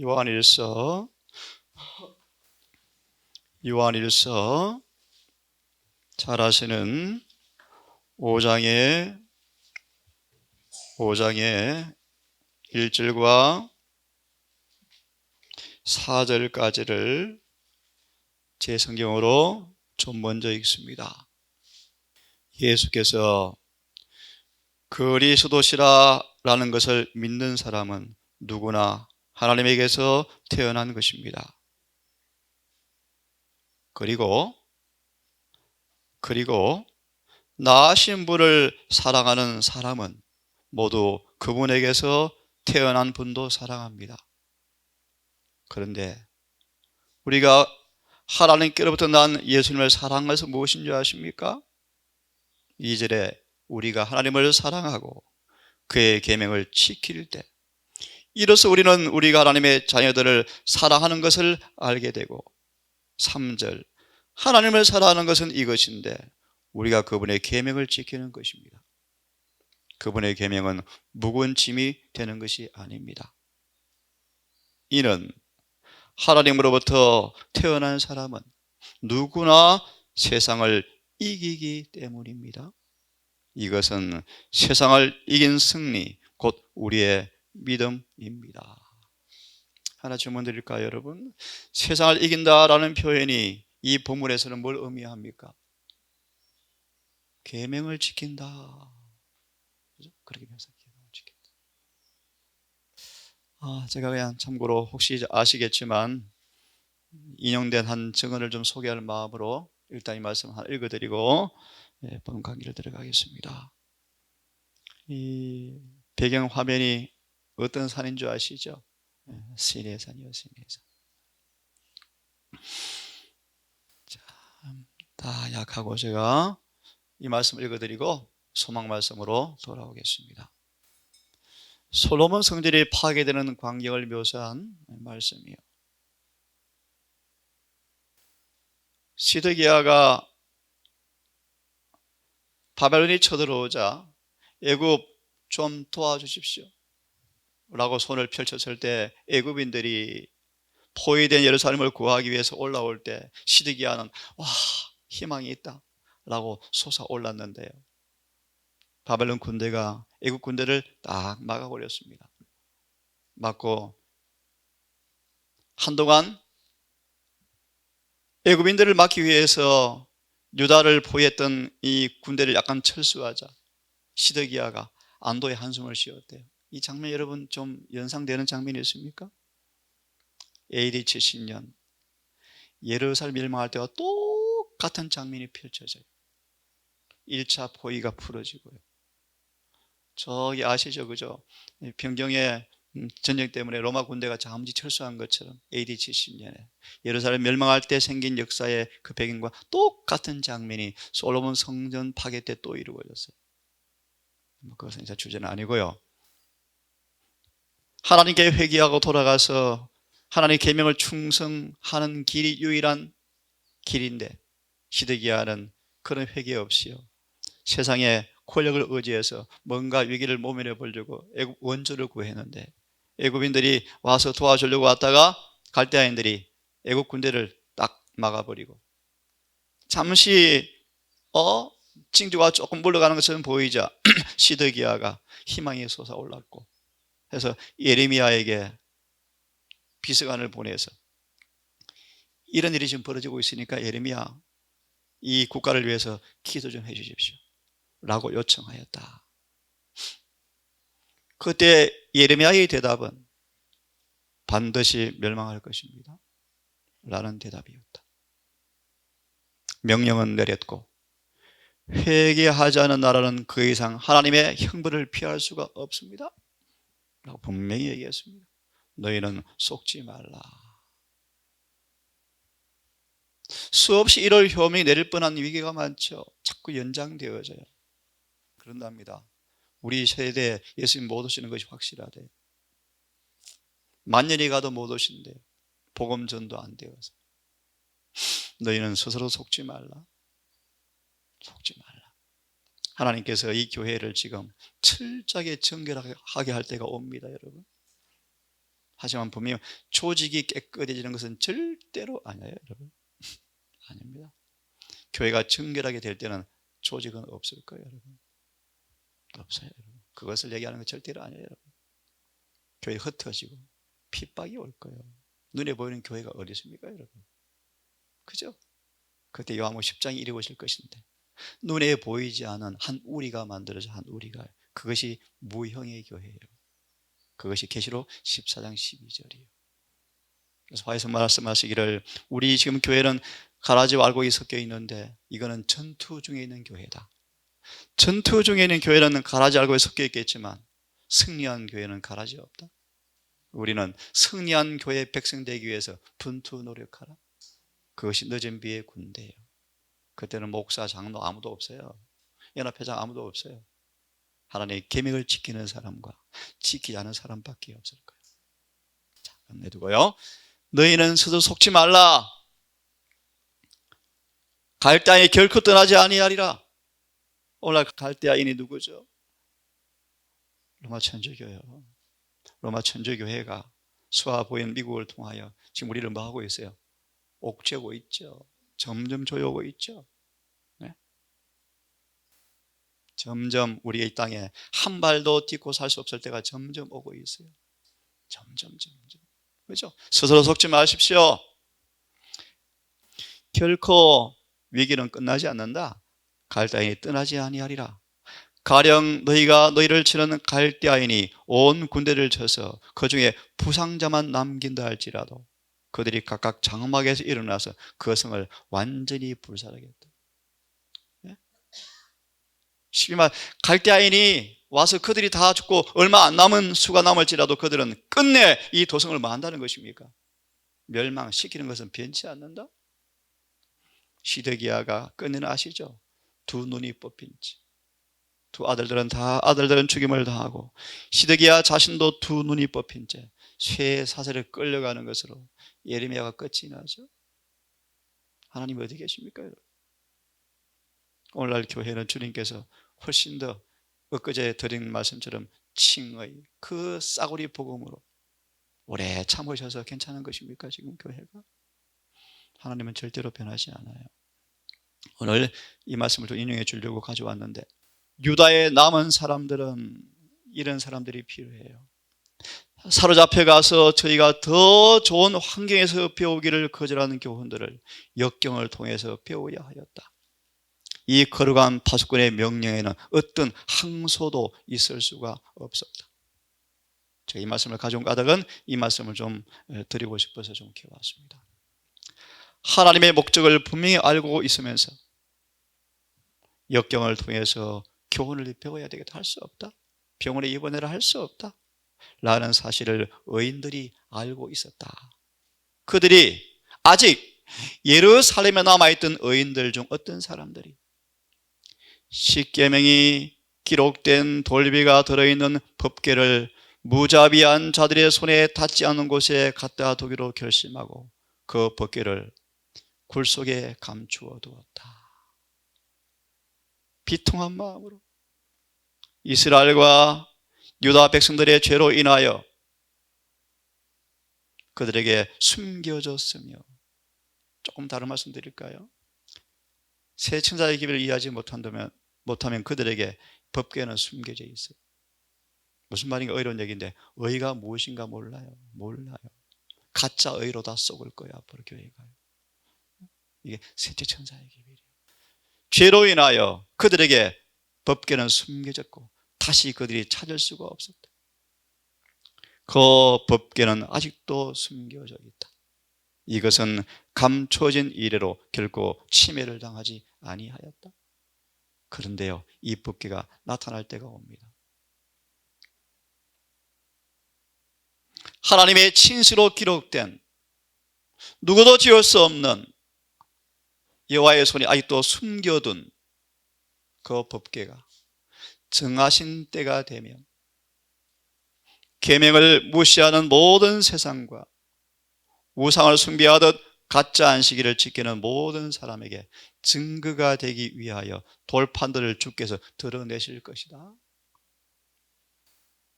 요한일서 요한일서 잘 아시는 5장의 5장의 1절과 4절까지를 제 성경으로 좀 먼저 읽습니다. 예수께서 그리스도시라라는 것을 믿는 사람은 누구나 하나님에게서 태어난 것입니다. 그리고 그리고 나신 분을 사랑하는 사람은 모두 그분에게서 태어난 분도 사랑합니다. 그런데 우리가 하나님께로부터 난 예수님을 사랑한 것은 무엇인 줄 아십니까? 2절에 우리가 하나님을 사랑하고 그의 계명을 지킬 때 이로써 우리는 우리가 하나님의 자녀들을 사랑하는 것을 알게 되고 3절 하나님을 사랑하는 것은 이것인데 우리가 그분의 계명을 지키는 것입니다. 그분의 계명은 무거운 짐이 되는 것이 아닙니다. 이는 하나님으로부터 태어난 사람은 누구나 세상을 이기기 때문입니다. 이것은 세상을 이긴 승리, 곧 우리의 믿음입니다. 하나 질문 드릴까요, 여러분? 세상을 이긴다라는 표현이 이 본문에서는 뭘 의미합니까? 계명을 지킨다. 그죠? 그렇게 해서 계명을 지킨다. 아, 제가 그냥 참고로 혹시 아시겠지만 인용된 한 증언을 좀 소개할 마음으로 일단 이 말씀 하나 읽어드리고 예, 본 강의를 들어가겠습니다. 이 배경 화면이 어떤 산인 줄 아시죠? 예, 시내 산이요, 시내산. 자, 다 약하고 제가 이 말씀 읽어드리고 소망 말씀으로 돌아오겠습니다. 솔로몬 성전이 파괴되는 광경을 묘사한 말씀이요. 시드기야가 바벨론이 쳐들어오자 애굽 좀 도와주십시오. 라고 손을 펼쳤을 때 애굽인들이 포위된 예루살렘을 구하기 위해서 올라올 때 시드기야는 와 희망이 있다 라고 솟아올랐는데요. 바벨론 군대가 애굽 군대를 딱 막아버렸습니다. 막고 한동안 애굽인들을 막기 위해서 유다를 포위했던 이 군대를 약간 철수하자 시드기야가 안도의 한숨을 쉬었대요. 이 장면 여러분 좀 연상되는 장면이었습니까? AD 70년 예루살렘 멸망할 때와 똑같은 장면이 펼쳐져요. 1차 포위가 풀어지고요. 저기 아시죠? 그죠? 병경에 전쟁 때문에 로마 군대가 잠시 철수한 것처럼 AD 70년에 예루살렘 멸망할 때 생긴 역사의 그 배경과 똑같은 장면이 솔로몬 성전 파괴 때 또 이루어졌어요. 뭐 그것은 이제 주제는 아니고요. 하나님께 회개하고 돌아가서 하나님 계명을 충성하는 길이 유일한 길인데 시드기야는 그런 회개 없이요. 세상의 권력을 의지해서 뭔가 위기를 모면해 보려고 애굽 원조를 구했는데 애굽인들이 와서 도와주려고 왔다가 갈대아인들이 애굽 군대를 딱 막아버리고 잠시 어 징조가 조금 물러가는 것처럼 보이자 시드기야가 희망이 솟아올랐고 그래서 예레미야에게 비서관을 보내서 이런 일이 지금 벌어지고 있으니까 예레미야 이 국가를 위해서 기도 좀 해주십시오. 라고 요청하였다. 그때 예레미야의 대답은 반드시 멸망할 것입니다. 라는 대답이었다. 명령은 내렸고 회개하지 않은 나라는 그 이상 하나님의 형벌을 피할 수가 없습니다 라고 분명히 얘기했습니다. 너희는 속지 말라. 수없이 이럴 효명이 내릴 뻔한 위기가 많죠. 자꾸 연장되어져요. 그런답니다. 우리 세대에 예수님 못 오시는 것이 확실하대. 만년이 가도 못 오신대. 복음 전도 안 되어서. 너희는 스스로 속지 말라. 속지 말라 하나님께서 이 교회를 지금 철저하게 정결하게 할 때가 옵니다 여러분 하지만 분명 조직이 깨끗해지는 것은 절대로 아니에요, 여러분. 아닙니다. 교회가 정결하게 될 때는 조직은 없을 거예요, 여러분. 없어요, 여러분. 그것을 얘기하는 건 절대로 아니에요, 여러분. 교회 흩어지고 핍박이 올 거예요. 눈에 보이는 교회가 어디 있습니까, 여러분? 그죠? 그때 요한복 10장이 이리 오실 것인데 눈에 보이지 않은 한 우리가 만들어져 한 우리가 그것이 무형의 교회예요. 그것이 계시록 14장 12절이에요. 그래서 화에서 말씀하시기를 우리 지금 교회는 가라지와 알곡이 섞여 있는데 이거는 전투 중에 있는 교회다. 전투 중에 있는 교회는 가라지 알곡이 섞여 있겠지만 승리한 교회는 가라지 없다. 우리는 승리한 교회 백성 되기 위해서 분투 노력하라. 그것이 늦은 비의 군대예요. 그때는 목사, 장로 아무도 없어요. 연합회장 아무도 없어요. 하나님의 계명을 지키는 사람과 지키지 않은 사람밖에 없을 거예요. 자, 끝내두고요. 너희는 스스로 속지 말라. 갈대아이 결코 떠나지 아니하리라. 오늘 갈대아인이 누구죠? 로마 천주교요. 로마 천주교회가 수아 보인 미국을 통하여 지금 우리를 뭐 하고 있어요? 옥죄고 있죠. 점점 조여오고 있죠. 네? 점점 우리의 땅에 한 발도 딛고 살 수 없을 때가 점점 오고 있어요. 점점 점점. 그렇죠? 스스로 속지 마십시오. 결코 위기는 끝나지 않는다. 갈대아인이 떠나지 아니하리라. 가령 너희가 너희를 치는 갈대아인이 온 군대를 쳐서 그 중에 부상자만 남긴다 할지라도 그들이 각각 장막에서 일어나서 그 성을 완전히 불살하겠다. 예? 쉽게 말 갈대아인이 와서 그들이 다 죽고 얼마 안 남은 수가 남을지라도 그들은 끝내 이 도성을 뭐 한다는 것입니까? 멸망시키는 것은 변치 않는다? 시드기야가 끝내는 아시죠? 두 눈이 뽑힌 채. 두 아들들은 다 아들들은 죽임을 당하고 시드기야 자신도 두 눈이 뽑힌 채 쇠 사슬에 끌려가는 것으로 예레미야가 끝이 나죠. 하나님 어디 계십니까? 오늘날 교회는 주님께서 훨씬 더 엊그제 드린 말씀처럼 칭의 그 싸구리 복음으로 오래 참으셔서 괜찮은 것입니까, 지금 교회가? 하나님은 절대로 변하지 않아요. 오늘 이 말씀을 좀 인용해 주려고 가져왔는데 유다의 남은 사람들은 이런 사람들이 필요해요. 사로잡혀 가서 저희가 더 좋은 환경에서 배우기를 거절하는 교훈들을 역경을 통해서 배워야 하였다. 이 거룩한 파수꾼의 명령에는 어떤 항소도 있을 수가 없었다. 제가 이 말씀을 가져온 까닭은 이 말씀을 좀 드리고 싶어서 좀 키워왔습니다. 하나님의 목적을 분명히 알고 있으면서 역경을 통해서 교훈을 배워야 되겠다 할 수 없다. 병원에 입원해라 할 수 없다. 라는 사실을 의인들이 알고 있었다. 그들이 아직 예루살렘에 남아있던 의인들 중 어떤 사람들이 십계명이 기록된 돌비가 들어있는 법계를 무자비한 자들의 손에 닿지 않는 곳에 갖다 두기로 결심하고 그 법계를 굴 속에 감추어 두었다. 비통한 마음으로 이스라엘과 유다 백성들의 죄로 인하여 그들에게 숨겨졌으며 조금 다른 말씀 드릴까요? 새 천사의 기별을 이해하지 못한다면 못하면 그들에게 법궤는 숨겨져 있어요. 무슨 말인가 어려운 얘기인데 의가 무엇인가 몰라요. 몰라요. 가짜 의로 다 썩을 거야 앞으로 교회가. 이게 셋째 천사의 기별이에요. 죄로 인하여 그들에게 법궤는 숨겨졌고 다시 그들이 찾을 수가 없었다. 그 법궤는 아직도 숨겨져 있다. 이것은 감춰진 이래로 결코 침해를 당하지 아니하였다. 그런데요, 이 법궤가 나타날 때가 옵니다. 하나님의 친수로 기록된 누구도 지을 수 없는 여호와의 손이 아직도 숨겨둔 그 법궤가 정하신 때가 되면 계명을 무시하는 모든 세상과 우상을 숭배하듯 가짜 안식일을 지키는 모든 사람에게 증거가 되기 위하여 돌판들을 주께서 드러내실 것이다.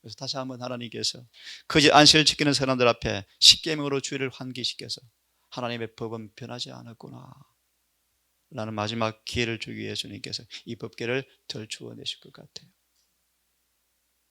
그래서 다시 한번 하나님께서 거짓 안식을 지키는 사람들 앞에 십계명으로 주의를 환기시켜서 하나님의 법은 변하지 않았구나. 라는 마지막 기회를 주기 위해 주님께서 이 법계를 덜 주어내실 것 같아요.